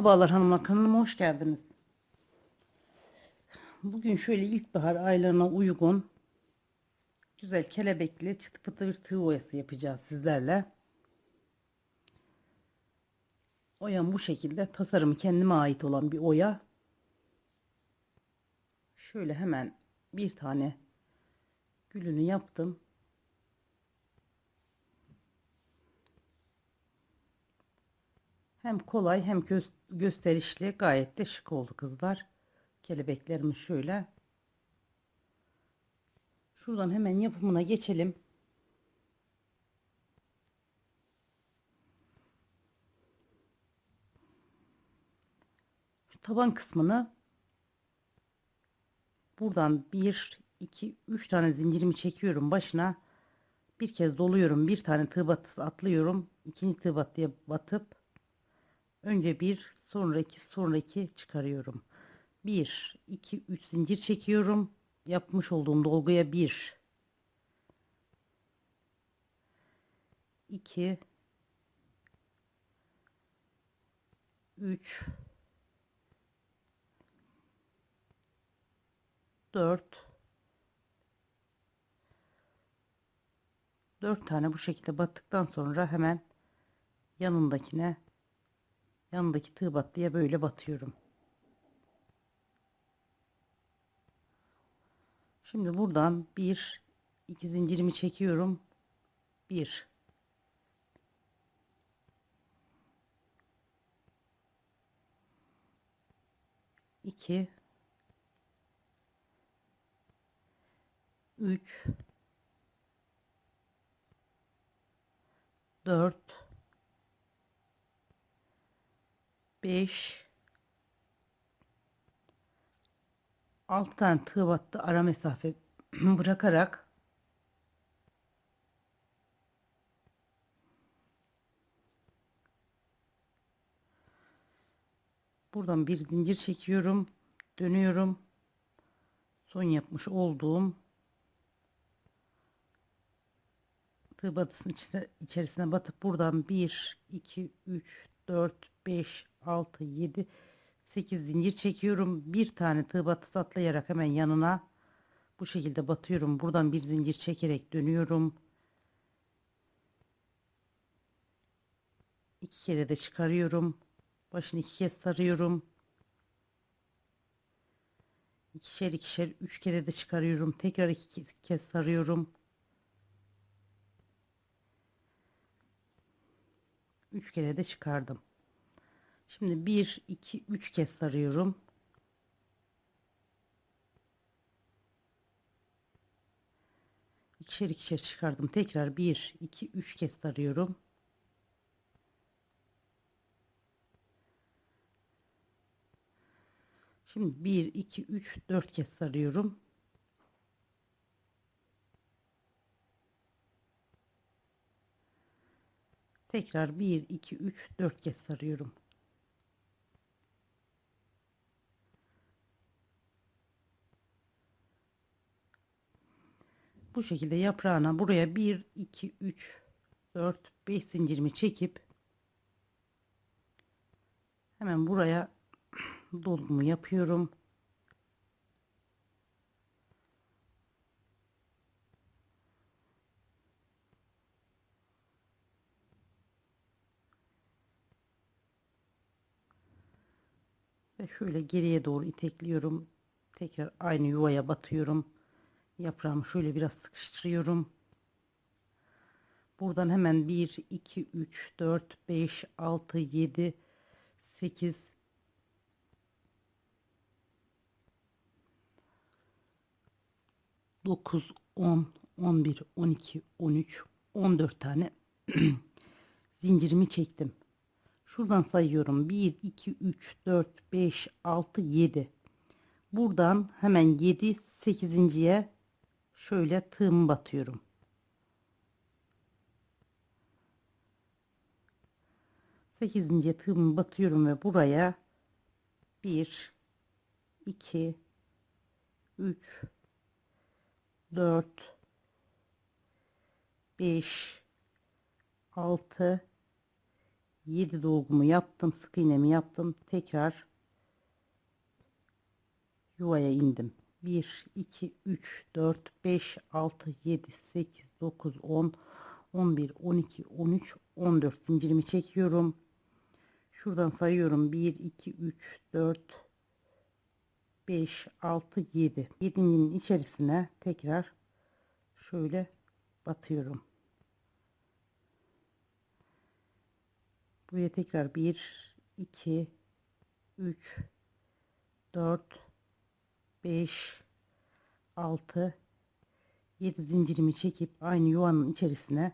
Merhabalar hanımlar kanalıma hoş geldiniz. Bugün şöyle ilkbahar aylarına uygun güzel kelebekli çıtı pıtı bir tığ oyası yapacağız sizlerle. Oyam bu şekilde tasarımı kendime ait olan bir oya. Şöyle hemen bir tane gülünü yaptım. Hem kolay hem gö gösterişli gayet de şık oldu kızlar. Kelebeklerimiz şöyle. Şuradan hemen yapımına geçelim. Taban kısmını buradan 1 2 3 tane zincirimi çekiyorum başına. Bir kez doluyorum. Bir tane tığ batısı atlıyorum. ikinci tığ battıya batıp önce bir sonra iki sonra iki çıkarıyorum. 1 2 3 zincir çekiyorum. Yapmış olduğum dolguya 1 2 3 4 4 tane bu şekilde battıktan sonra hemen yanındakine yanındaki tığ battıya böyle batıyorum. Şimdi buradan bir iki zincirimi çekiyorum. Bir iki üç dört 5 6 tane tığ battı ara mesafe bırakarak. Buradan bir zincir çekiyorum dönüyorum. Son yapmış olduğum tığ batısının içine, içerisine batıp buradan 1 2 3 4 5 6 7 8 zincir çekiyorum. Bir tane tığ batısı atlayarak hemen yanına bu şekilde batıyorum. Buradan bir zincir çekerek dönüyorum. İki kere de çıkarıyorum. Başını iki kez sarıyorum. İkişer ikişer üç kere de çıkarıyorum. Tekrar iki kez sarıyorum. Üç kere de çıkardım Şimdi 1 2 3 kez sarıyorum. İkişer ikişer çıkardım. Tekrar 1 2 3 kez sarıyorum. Şimdi 1 2 3 4 kez sarıyorum. Tekrar 1 2 3 4 kez sarıyorum. Bu şekilde yaprağına buraya 1 2 3 4 5 zincirimi çekip hemen buraya dolgumu yapıyorum. Ve şöyle geriye doğru itekliyorum. Tekrar aynı yuvaya batıyorum yaprağımı şöyle biraz sıkıştırıyorum. Buradan hemen 1, 2, 3, 4, 5, 6, 7, 8, 9, 10, 11, 12, 13, 14 tane zincirimi çektim. Şuradan sayıyorum. 1, 2, 3, 4, 5, 6, 7. Buradan hemen 7, 8.ye şöyle tığımı batıyorum. Sekizinci tığımı batıyorum ve buraya bir, iki, üç, dört, beş, altı, 7 dolgumu yaptım. Sık iğnemi yaptım. Tekrar yuvaya indim. 1, 2, 3, 4, 5, 6, 7, 8, 9, 10, 11, 12, 13, 14 zincirimi çekiyorum. Şuradan sayıyorum. 1, 2, 3, 4, 5, 6, 7. 7'nin içerisine tekrar şöyle batıyorum. Buraya tekrar 1, 2, 3, 4, 5, 6, 7 zincirimi çekip aynı yuvanın içerisine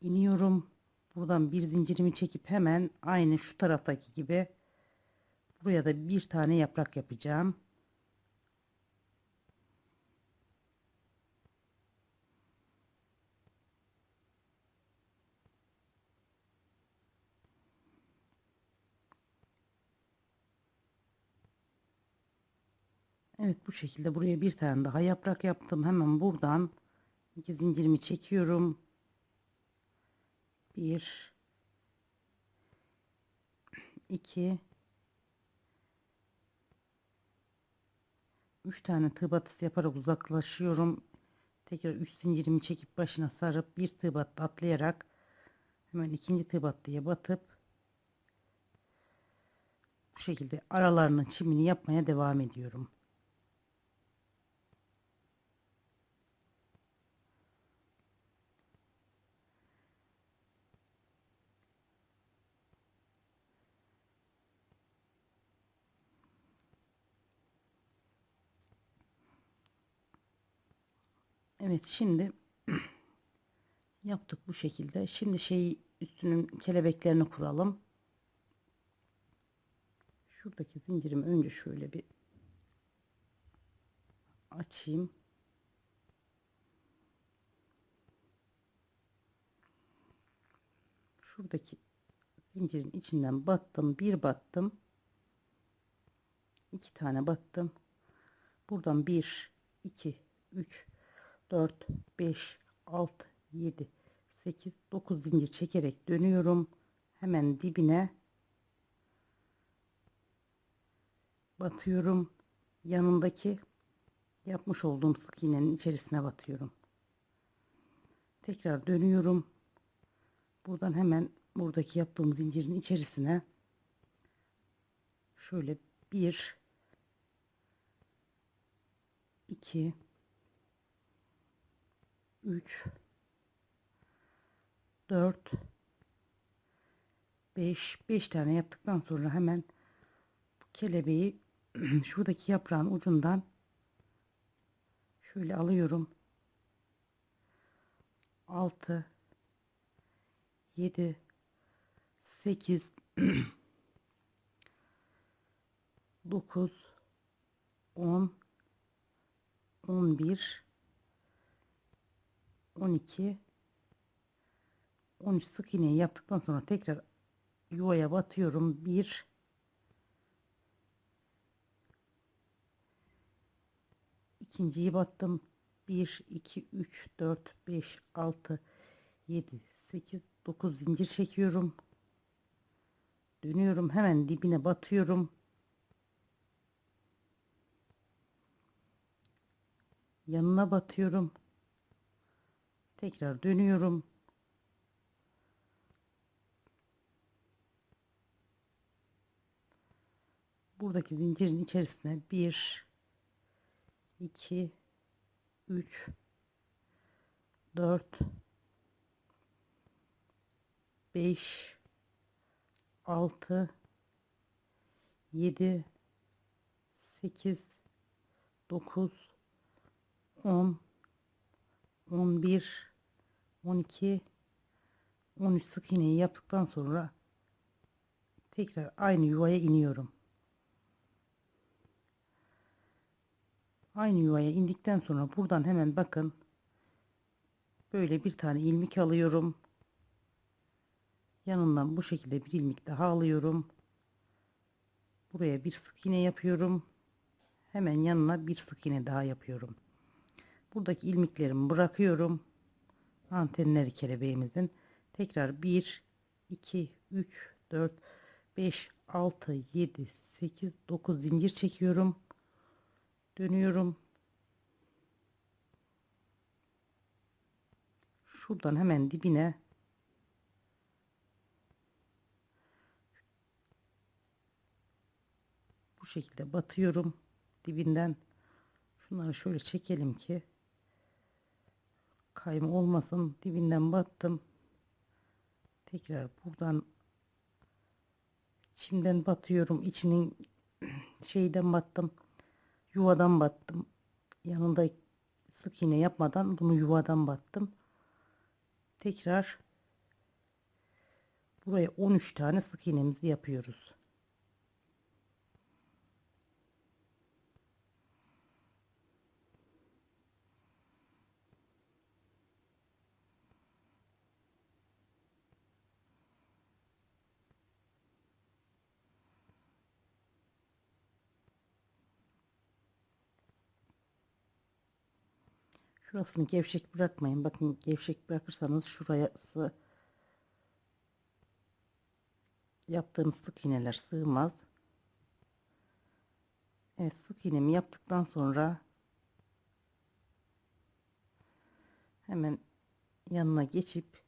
iniyorum. Buradan bir zincirimi çekip hemen aynı şu taraftaki gibi buraya da bir tane yaprak yapacağım. Evet bu şekilde buraya bir tane daha yaprak yaptım. Hemen buradan iki zincirimi çekiyorum. Bir, iki, üç tane tığ batısı yaparak uzaklaşıyorum. Tekrar üç zincirimi çekip başına sarıp bir tığ battı atlayarak hemen ikinci tığ battıya batıp bu şekilde aralarının çimini yapmaya devam ediyorum. Evet şimdi yaptık bu şekilde. Şimdi şey üstünün kelebeklerini kuralım. Şuradaki zincirimi önce şöyle bir açayım. Şuradaki zincirin içinden battım, bir battım. iki tane battım. Buradan bir, iki, üç, 4 5 6 7 8 9 zincir çekerek dönüyorum. Hemen dibine batıyorum. Yanındaki yapmış olduğum sık iğnenin içerisine batıyorum. Tekrar dönüyorum. Buradan hemen buradaki yaptığım zincirin içerisine şöyle bir iki 3 4 5 5 tane yaptıktan sonra hemen kelebeği şuradaki yaprağın ucundan şöyle alıyorum. 6 7 8 9 10 11 12 13 sık iğneyi yaptıktan sonra tekrar yuvaya batıyorum. 1 ikinciyi battım. 1 2 3 4 5 6 7 8 9 zincir çekiyorum. Dönüyorum hemen dibine batıyorum. Yanına batıyorum tekrar dönüyorum. Buradaki zincirin içerisine 1 2 3 4 5 6 7 8 9 10 11 12 13 sık iğneyi yaptıktan sonra tekrar aynı yuvaya iniyorum. Aynı yuvaya indikten sonra buradan hemen bakın böyle bir tane ilmik alıyorum. Yanından bu şekilde bir ilmik daha alıyorum. Buraya bir sık iğne yapıyorum. Hemen yanına bir sık iğne daha yapıyorum. Buradaki ilmiklerimi bırakıyorum antenleri kelebeğimizin. Tekrar 1 2 3 4 5 6 7 8 9 zincir çekiyorum. Dönüyorum. Şuradan hemen dibine. Bu şekilde batıyorum dibinden. Şunları şöyle çekelim ki kayma olmasın. Dibinden battım. Tekrar buradan çimden batıyorum. İçinin şeyden battım. Yuvadan battım. Yanında sık iğne yapmadan bunu yuvadan battım. Tekrar buraya 13 tane sık iğnemizi yapıyoruz Şurasını gevşek bırakmayın. Bakın gevşek bırakırsanız şurası yaptığınız sık iğneler sığmaz. Evet sık iğnemi yaptıktan sonra hemen yanına geçip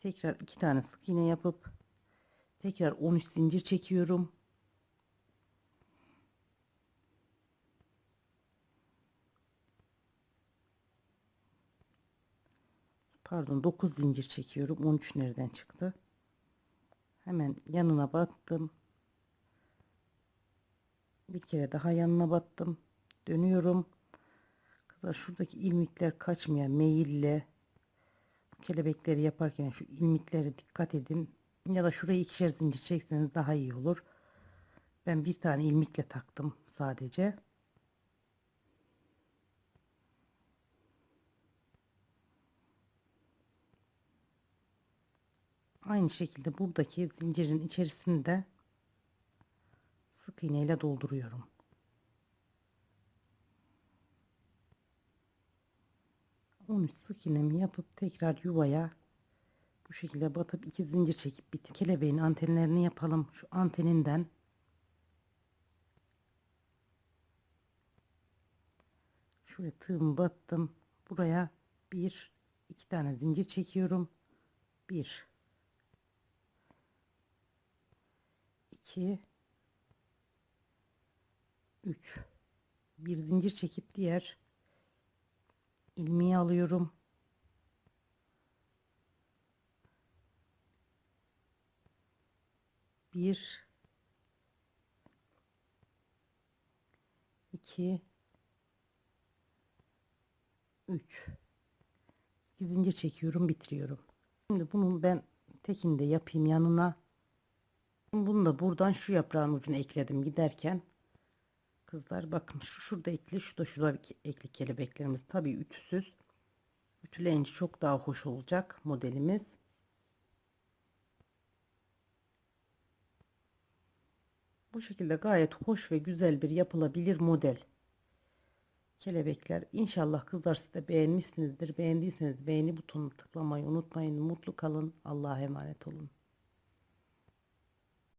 tekrar iki tane sık iğne yapıp tekrar 13 zincir çekiyorum. Pardon 9 zincir çekiyorum. 13 nereden çıktı? Hemen yanına battım. Bir kere daha yanına battım. Dönüyorum. Kızlar şuradaki ilmikler kaçmıyor. Meyille. Kelebekleri yaparken şu ilmiklere dikkat edin. Ya da şurayı ikişer zincir çekseniz daha iyi olur. Ben bir tane ilmikle taktım sadece aynı şekilde buradaki zincirin içerisini de sık iğne ile dolduruyorum. On sık iğnemi yapıp tekrar yuvaya bu şekilde batıp iki zincir çekip bitir. Kelebeğin antenlerini yapalım. Şu anteninden şuraya tığımı battım. Buraya bir iki tane zincir çekiyorum. Bir 2 3 bir zincir çekip diğer ilmeği alıyorum. Bir. İki. Üç. İki zincir çekiyorum bitiriyorum. Şimdi bunun ben tekinde yapayım yanına bunu da buradan şu yaprağın ucuna ekledim giderken. Kızlar bakın şu şurada ekli şu da şurada ekli kelebeklerimiz tabii ütüsüz. Ütüleyince çok daha hoş olacak modelimiz. Bu şekilde gayet hoş ve güzel bir yapılabilir model. Kelebekler. İnşallah kızlar siz de beğenmişsinizdir. Beğendiyseniz beğeni butonuna tıklamayı unutmayın. Mutlu kalın. Allah'a emanet olun.